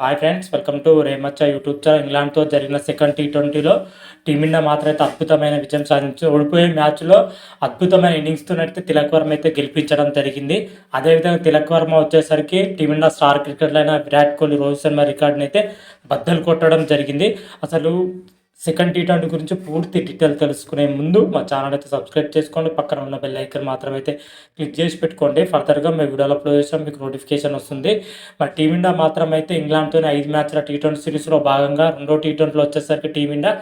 Hi friends welcome to రేమచ్చ YouTube channel ఇంగ్లాండ్తో జరిగిన సెకండ్ టీ ట్వంటీలో టీమిండియా మాత్రం అయితే అద్భుతమైన విజయం సాధించి ఓడిపోయే మ్యాచ్లో అద్భుతమైన ఇన్నింగ్స్తో అయితే తిలక్ వర్మ అయితే గెలిపించడం జరిగింది. అదేవిధంగా తిలక్ వర్మ వచ్చేసరికి టీమిండియా స్టార్ క్రికెటర్ అయిన విరాట్ కోహ్లీ రోహిత్ శర్మ రికార్డుని అయితే బద్దలు కొట్టడం జరిగింది. అసలు సెకండ్ టీ ట్వంటీ గురించి పూర్తి డీటెయిల్ తెలుసుకునే ముందు మా ఛానల్ అయితే సబ్స్క్రైబ్ చేసుకోండి. పక్కన ఉన్న బెల్ ఐకన్ మాత్రం అయితే క్లిక్ చేసి పెట్టుకోండి. ఫర్దర్గా మేము వీడియోలో అప్లోడ్ చేస్తాం మీకు నోటిఫికేషన్ వస్తుంది. మా టీమిండియా మాత్రం అయితే ఇంగ్లాండ్తో ఐదు మ్యాచ్ల టీ ట్వంటీ సిరీస్లో భాగంగా రెండో టీ ట్వంటీలో వచ్చేసరికి టీమిండియా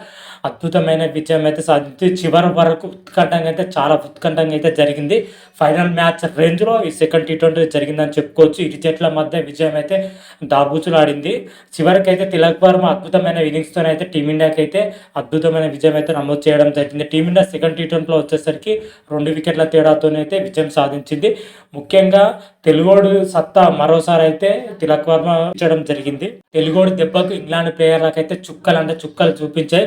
అద్భుతమైన విజయం అయితే సాధించి చివరి వరకు ఉత్కంఠంగా అయితే చాలా ఉత్కంఠంగా అయితే జరిగింది. ఫైనల్ మ్యాచ్ రేంజ్లో ఈ సెకండ్ టీ ట్వంటీ జరిగిందని చెప్పుకోవచ్చు. ఇరు జట్ల మధ్య విజయం అయితే దాబూచులాడింది. చివరికి అయితే తిలక్ వర్మ అద్భుతమైన ఇన్నింగ్స్తోనైతే టీమిండియాకి అయితే అద్భుతమైన విజయం అయితే నమోదు చేయడం జరిగింది. టీమిండియా సెకండ్ టీ ట్వంటీలో వచ్చేసరికి రెండు వికెట్ల తేడాతోనైతే విజయం సాధించింది. ముఖ్యంగా తెలుగోడు సత్తా మరోసారి అయితే తిలక్ వర్మ ఇచ్చడం జరిగింది. తెలుగోడు దెబ్బకు ఇంగ్లాండ్ ప్లేయర్లకైతే చుక్కలు అంటే చుక్కలు చూపించాయి.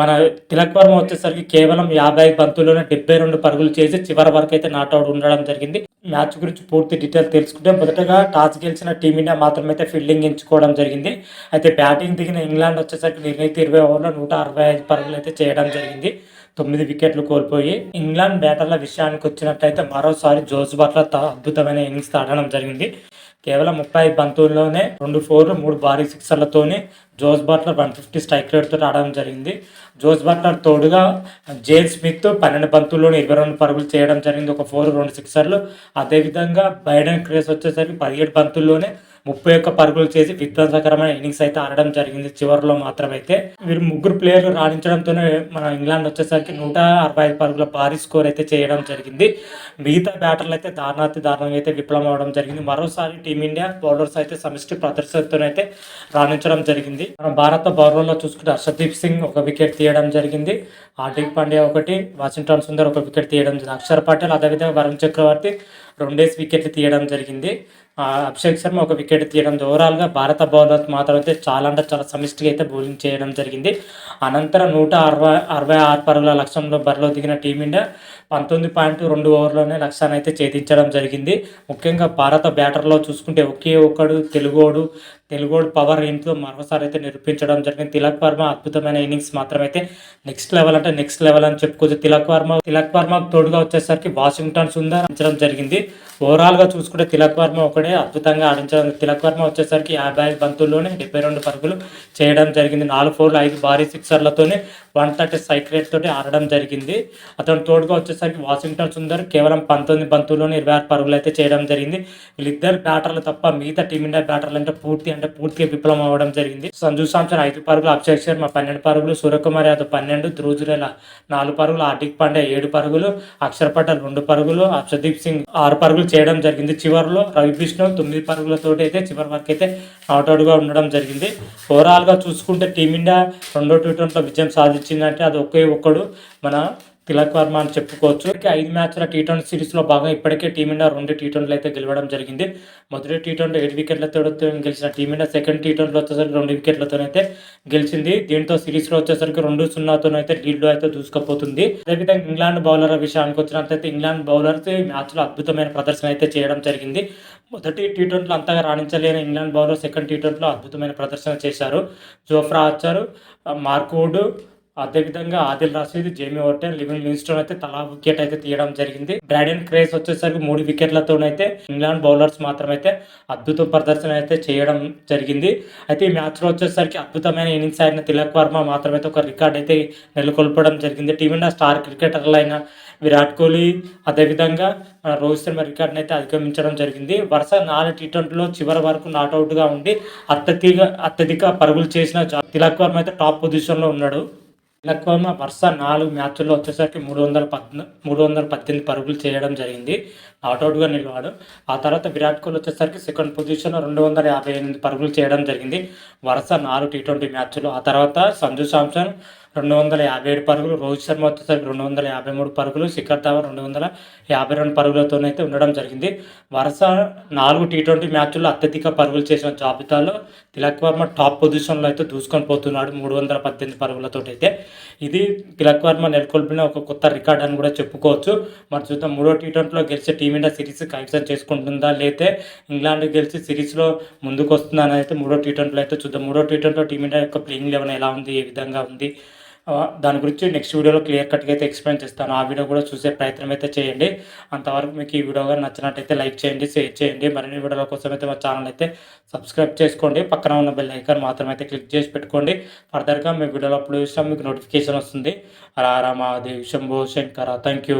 మన తిలక్ వర్మ వచ్చేసరికి కేవలం యాభై బంతుల్లోనే డెబ్బై రెండు పరుగులు చేసి చివరి వరకు అయితే నాట్అవుట్ ఉండడం జరిగింది. మ్యాచ్ గురించి పూర్తి డీటెయిల్ తెలుసుకుంటే మొదటగా టాస్ గెలిచిన టీమిండియా మాత్రమైతే ఫీల్డింగ్ ఎంచుకోవడం జరిగింది. అయితే బ్యాటింగ్ దిగిన ఇంగ్లాండ్ వచ్చేసరికి నిర్ణీత ఇరవై ఓవర్లో నూట అరవై ఐదు పరుగులు అయితే చేయడం జరిగింది. తొమ్మిది వికెట్లు కోల్పోయి ఇంగ్లాండ్ బ్యాటర్ల విషయానికి వచ్చినట్లయితే మరోసారి జోస్ బట్లర్ అద్భుతమైన ఇన్నింగ్స్ ఆడడం జరిగింది. కేవలం ముప్పై బంతుల్లోనే రెండు ఫోర్లు మూడు భారీ సిక్సర్లతోనే Jos Buttler one fifty strike రేట్తో ఆడడం జరిగింది. జోస్ బట్లర్ తోడుగా జేల్ స్మిత్ పన్నెండు బంతుల్లోనే ఇరవై రెండు పరుగులు చేయడం జరిగింది. ఒక ఫోర్ రెండు సిక్సర్లు. అదేవిధంగా బైడెన్ క్రేస్ వచ్చేసరికి పదిహేడు బంతుల్లోనే ముప్పై ఒక్క పరుగులు చేసి విధ్వంసకరమైన ఇన్నింగ్స్ అయితే ఆడడం జరిగింది. చివరిలో మాత్రమైతే వీరు ముగ్గురు ప్లేయర్లు రాణించడంతోనే మన ఇంగ్లాండ్ వచ్చేసరికి నూట అరవై ఐదు పరుగుల భారీ స్కోర్ అయితే చేయడం జరిగింది. మిగతా బ్యాటర్లు అయితే దారుణాతి దారుణంగా అయితే విఫలం అవడం జరిగింది. మరోసారి టీమిండియా బౌలర్స్ అయితే సమిష్టి ప్రదర్శనతోనైతే రాణించడం జరిగింది. మన భారత బౌలర్లో చూసుకుంటే హర్షదీప్ సింగ్ ఒక వికెట్ తీయడం జరిగింది. హార్దిక్ పాండ్యా ఒకటి వాషింగ్టన్ సుందర్ ఒక వికెట్ తీయడం జరిగింది. అక్షర్ పటేల్ అదేవిధంగా వరుణ్ చక్రవర్తి రెండేసి వికెట్లు తీయడం జరిగింది. అభిషేక్ శర్మ ఒక వికెట్ తీయడం ఓవరాల్గా భారత బౌలర్ మాత్రం అయితే చాలా అంటే చాలా సమిష్టిగా అయితే బౌలింగ్ చేయడం జరిగింది. అనంతరం నూట అరవై అరవై ఆరు పరుగుల లక్ష్యంలో బరిలో దిగిన టీమిండియా పంతొమ్మిది పాయింట్ రెండు ఓవర్లోనే లక్ష్యాన్ని అయితే ఛేదించడం జరిగింది. ముఖ్యంగా భారత బ్యాటర్లో చూసుకుంటే ఒకే ఒక్కడు తెలుగోడు తెలుగోడు పవర్ ఏంటో మరోసారి అయితే నిరూపించడం జరిగింది. తిలక్ వర్మ అద్భుతమైన ఇన్నింగ్స్ మాత్రమైతే నెక్స్ట్ లెవెల్ అంటే నెక్స్ట్ లెవెల్ అని చెప్పుకోవచ్చు. తిలక్ వర్మ తిలక్ వర్మ తోడుగా వచ్చేసరికి వాషింగ్టన్ సుందర్ ఆడించడం జరిగింది. ఓవరాల్గా చూసుకుంటే తిలక్ వర్మ ఒకడే అద్భుతంగా ఆడించడం. తిలక్ వర్మ వచ్చేసరికి యాభై ఐదు బంతుల్లోనే డెబ్బై రెండు పరుగులు చేయడం జరిగింది. నాలుగు ఫోర్లు ఐదు భారీ సిక్సర్లతోనే వన్ థర్టీ స్ట్రైక్ రేట్ తోటి ఆడడం జరిగింది. అతను తోడుగా వచ్చేసరికి వాషింగ్టన్ సుందర్ కేవలం పంతొమ్మిది బంతుల్లోనే ఇరవై ఆరు పరుగులు అయితే చేయడం జరిగింది. వీళ్ళిద్దరు బ్యాటర్లు తప్ప మిగతా టీమిండియా బ్యాటర్లు అంటే పూర్తి అంటే పూర్తిగా విఫలం అవ్వడం జరిగింది. సంజు సాంసన్ ఐదు పరుగులు అభిషేక్ శర్మ పన్నెండు పరుగులు సూర్యకుమార్ యాదవ్ పన్నెండు ధ్రువజురేల నాలుగు పరుగులు హార్దిక్ పాండే ఏడు పరుగులు అక్షర్ పటేల్ రెండు పరుగులు అక్షదీప్ సింగ్ ఆరు పరుగులు చేయడం జరిగింది. చివరిలో రవి విష్ణు తొమ్మిది పరుగులతోటి అయితే చివరి వరకు అయితే అవుట్గా ఉండడం జరిగింది. ఓవరాల్గా చూసుకుంటే టీమిండియా రెండో టీ ట్వంటీలో విజయం వచ్చిందంటే అది ఒకే ఒక్కడు మన తిలక్ వర్మ అని చెప్పుకోవచ్చు. ఇక ఐదు మ్యాచ్ల టీ ట్వంటీ సిరీస్లో భాగంగా ఇప్పటికే టీమిండియా రెండు టీ ట్వంటీలు అయితే గెలవడం జరిగింది. మొదటి టీ ట్వంటీ ఏడు వికెట్లతో గెలిచిన టీమిండియా సెకండ్ టీ ట్వంటీలో వచ్చేసరికి రెండు వికెట్లతోనైతే గెలిచింది. దీంతో సిరీస్లో వచ్చేసరికి రెండు సున్నాతోనైతే లీడ్లో అయితే దూసుకుపోతుంది. అదేవిధంగా ఇంగ్లాండ్ బౌలర్ విషయానికి వచ్చినట్లయితే ఇంగ్లాండ్ బౌలర్స్ ఈ మ్యాచ్లో అద్భుతమైన ప్రదర్శన అయితే చేయడం జరిగింది. మొదటి టీ ట్వంటీలో అంతగా రాణించలేని ఇంగ్లాండ్ బౌలర్ సెకండ్ టీ ట్వంటీలో అద్భుతమైన ప్రదర్శన చేశారు. జోఫ్రా ఆచారు మార్క్వుడ్ అదేవిధంగా Adil Rashid Jamie Overton living Livingstone అయితే తలా వికెట్ అయితే తీయడం జరిగింది. బ్రాడెన్ క్రేజ్ వచ్చేసరికి మూడు వికెట్లతోనైతే ఇంగ్లాండ్ బౌలర్స్ మాత్రమైతే అద్భుత ప్రదర్శన అయితే చేయడం జరిగింది. అయితే ఈ మ్యాచ్లో వచ్చేసరికి అద్భుతమైన ఇన్నింగ్స్ అయిన తిలక్ వర్మ మాత్రమైతే ఒక రికార్డ్ అయితే నెలకొల్పడం జరిగింది. టీమిండియా స్టార్ క్రికెటర్లు అయిన విరాట్ కోహ్లీ అదేవిధంగా మన రోహిత్ శర్మ రికార్డ్ని అయితే అధిగమించడం జరిగింది. వరుస నాలుగు టీ ట్వంటీలో చివరి వరకు నాట్అవుట్గా ఉండి అత్యధిక అత్యధిక పరుగులు చేసిన తిలక్ వర్మ అయితే టాప్ పొజిషన్లో ఉన్నాడు. తిలక్ వరుస నాలుగు మ్యాచ్ల్లో వచ్చేసరికి మూడు వందల పద్న మూడు వందల పద్దెనిమిది పరుగులు చేయడం జరిగింది. అవుట్గా నిలవాడు. ఆ తర్వాత విరాట్ కోహ్లీ వచ్చేసరికి సెకండ్ పొజిషన్లో రెండు వందల యాభై ఎనిమిది పరుగులు చేయడం జరిగింది. వరుస నాలుగు టీ ట్వంటీ మ్యాచ్లు. ఆ తర్వాత సంజు సాంసన్ రెండు వందల యాభై ఏడు పరుగులు రోహిత్ శర్మ వచ్చేసరికి రెండు వందల యాభై మూడు పరుగులు శిఖర్ ధావన్ రెండు వందల యాభై రెండు పరుగులతోనైతే ఉండడం జరిగింది. వరుస నాలుగు టీ ట్వంటీ మ్యాచ్ల్లో అత్యధిక పరుగులు చేసిన జాబితాలో తిలక్ వర్మ టాప్ పొజిషన్లో అయితే దూసుకొని పోతున్నాడు మూడు వందల పద్దెనిమిది పరుగులతో అయితే ఇది తిలక్ వర్మ నెలకొల్పిన ఒక కొత్త రికార్డ్ అని కూడా చెప్పుకోవచ్చు. మరి చూద్దాం మూడో టీ ట్వంటీలో గెలిచి టీమిండియా సిరీస్ కైవసం చేసుకుంటుందా లేతే ఇంగ్లాండ్ గెలిచి సిరీస్లో ముందుకు వస్తుందా అనేది అయితే మూడో టీ ట్వంటీలో అయితే చూద్దాం. మూడో టీ ట్వంటీలో టీమిండియా యొక్క ప్లేయింగ్ లెవెన్ ఎలా ఉంది ఏ విధంగా ఉంది దాని గురించి నెక్స్ట్ వీడియోలో క్లియర్ కట్గా అయితే ఎక్స్ప్లెయిన్ చేస్తాను. ఆ వీడియో కూడా చూసే ప్రయత్నం అయితే చేయండి. అంతవరకు మీకు ఈ వీడియో కానీ నచ్చినట్టయితే లైక్ చేయండి షేర్ చేయండి. మరిన్ని వీడియోల కోసం అయితే మా ఛానల్ అయితే సబ్స్క్రైబ్ చేసుకోండి. పక్కన ఉన్న బెల్ ఐకాన్ మాత్రం అయితే క్లిక్ చేసి పెట్టుకోండి. ఫర్దర్గా మీ వీడియోలో అప్లోడ్ చేసినా మీకు నోటిఫికేషన్ వస్తుంది. రారా మహాదేవ్ శంభో శంకర. Thank you